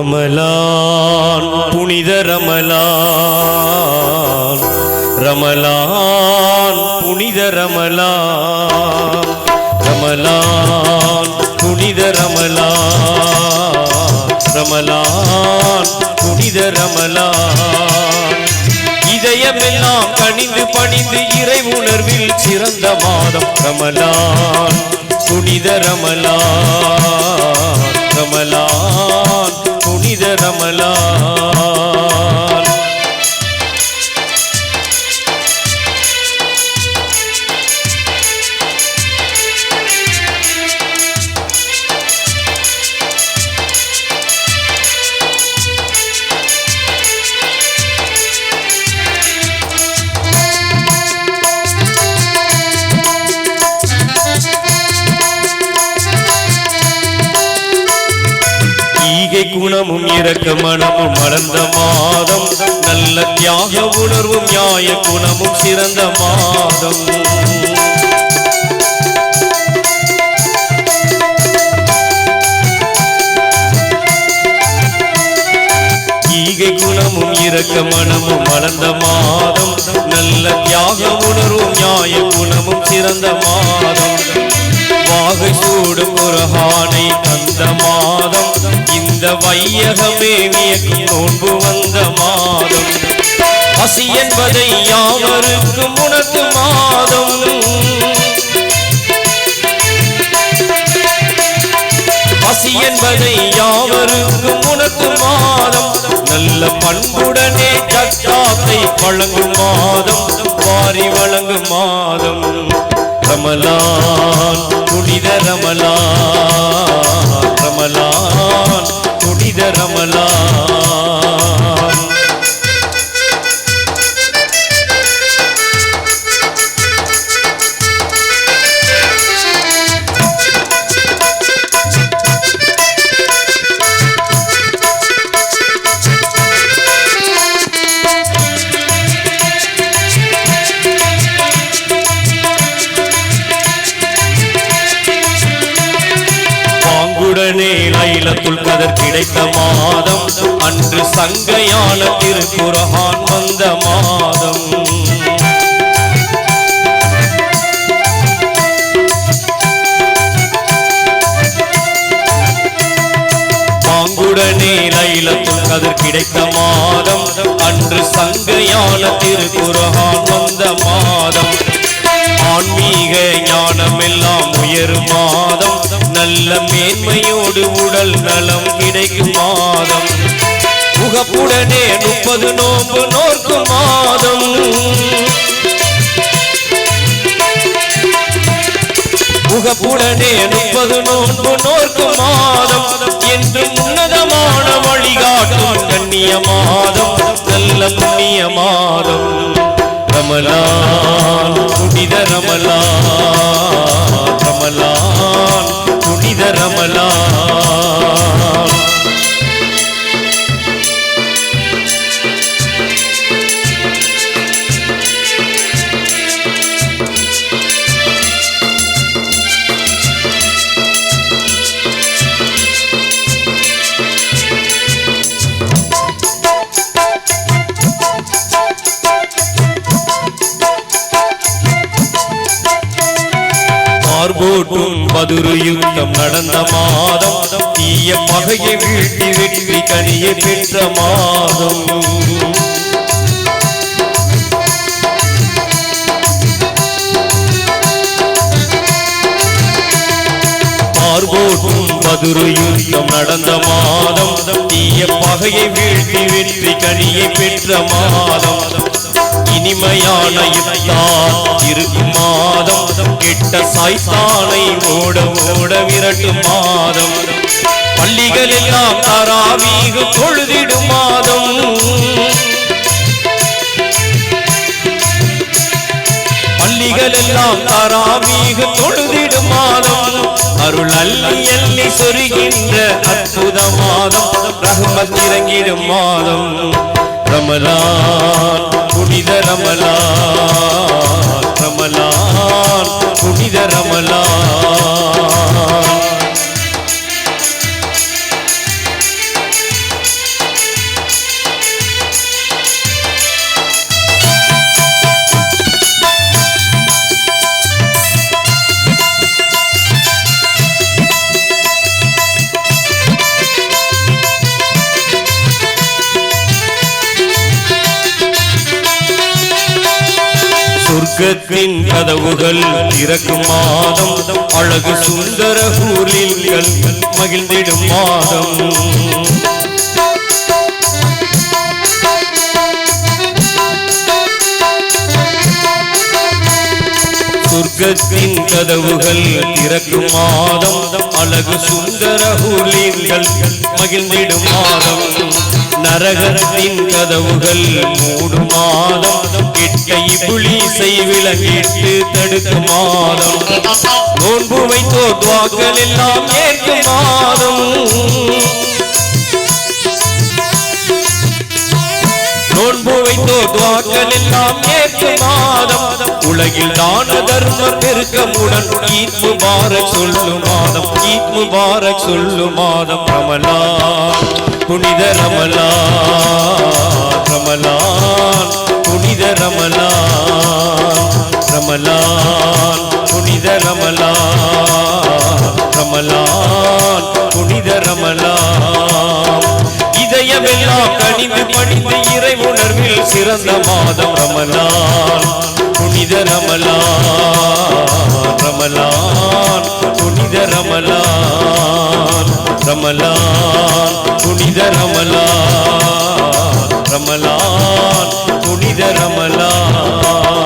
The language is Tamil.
ரமலான் புனித ரமலான். ரமலான் புனித ரமலான். ரமலான் புனித ரமலான். ரமலான் புனித ரமலான். இதயமெல்லாம் கணிந்து பணிந்து இறை உணர்வில் சிறந்த மாதம். ரமலான் புனித ரமலான். குணமும் இறக்க மனமும் மலர்ந்த மாதம். நல்ல தியாக உணர்வும் நியாய குணமும் சிறந்த மாதம். ஈகை குணமும் இறக்க மனமும் மலர்ந்த மாதம். நல்ல தியாக உணர்வும் நியாய குணமும் சிறந்த மாதம். வாகை சூடும் ஒரு வையகமே வியக்கும் நோன்பு வந்த மாதம். பசி என்பதை யாவருக்கும் உணர்த்து மாதம். பசி என்பதை யாவருக்கும் உணர்த்து மாதம். நல்ல பண்புடனே ஜக்காத்தை வழங்கும் மாதம். வாரி வழங்கும் மாதம். ரமலான் புனித ரமலான். புனித லைலத்துல் கிடைத்த மாதம். அன்று சங்கையான திருக்குரஹான் வந்த மாதம். பாங்குடனே லைலத்துல் கதர் கிடைத்த மாதம். அன்று சங்கையான திருக்குரஹான் வந்த மாதம். ஆன்மீக ஞானமெல்லாம் உயரும் மாதம். நல்ல மேன்மையோடு உடல் நலம் கிடைக்கும் மாதம். முகப்புடனே முப்பது நோம்பு நோக்கும் மாதம். முகப்புடனே முப்பது நோன்பு நோக்கும் மாதம். என்று உன்னதமான வழிகாட்டும் கண்ணிய மாதம். நல்ல புண்ணிய மாதம். ரமலான் புனித ரமலான் ரமலான். போட்டும் பதுரு யுத்தம் நடந்த மாதம். தீய பகையை வீட்டி வெற்றி கனியை பெற்ற மாதம். போட்டும் மதுரு யுத்தம் நடந்த மாதம். தீய பகையை வீழ்த்தி வெற்றி கனியை பெற்ற மாதம். இனிமையான யுத்தால் இருக்கும் மாதம் கெட்ட சாய்த்தானை ஓட ஓட விரட்டு மாதம். பள்ளிகள் எல்லாம் தராவீகு பொழுதிடும் மாதம். பள்ளிகள் எல்லாம் தராவீகு தொழுதிடும் மாதம். அருள் அள்ளி எள்ளி சொருகின்ற அற்புத மாதம். ரஹ்மத் இறங்கிடும் மாதம். ரமலான் புனித ரமலான் ரமலான் புனித ரமலான். சொர்க்கத்தின் கதவுகள் இறக்கும் மாதம். அழகு சுந்தர ஊரில் மகிழ்ந்திடும் மாதம். சொர்க்கத்தின் கதவுகள் இறக்கும் மாதம். அழகு சுந்தர ஊரில் மகிழ்ந்திடும் மாதம். நரகத்தின் கதவுகள் மூடும் மாதம். இபுலி செய்விலங்கிட்டு தடுக்கும் மாதம். நோன்பு வைத்தோ துவாக்கள் எல்லாம் ஏற்கும் மாதம். நோன்பு வைத்தோ துவாக்கள் எல்லாம் ஏற்கும் மாதம். உலகில் தான தர்ம பெருக்கமுடன் ஈத் முபாரக் சொல்லு மாதம். ஈத் முபாரக் சொல்லு மாதம். ரமலா புனித ரமலா ரமலான் புனித ரமலா. ரமலான் புனித ரமலான் ரமலான் புனித ரமலான். இதயமெல்லாம் கணிந்து பணிந்து இறை உணர்வில் சிறந்த மாதம் ரமலான் புனித ரமலான் ரமலான் புனித ரமலான் ரமலான் புனித ரமலான் ரமலான் புனித ரமலான்.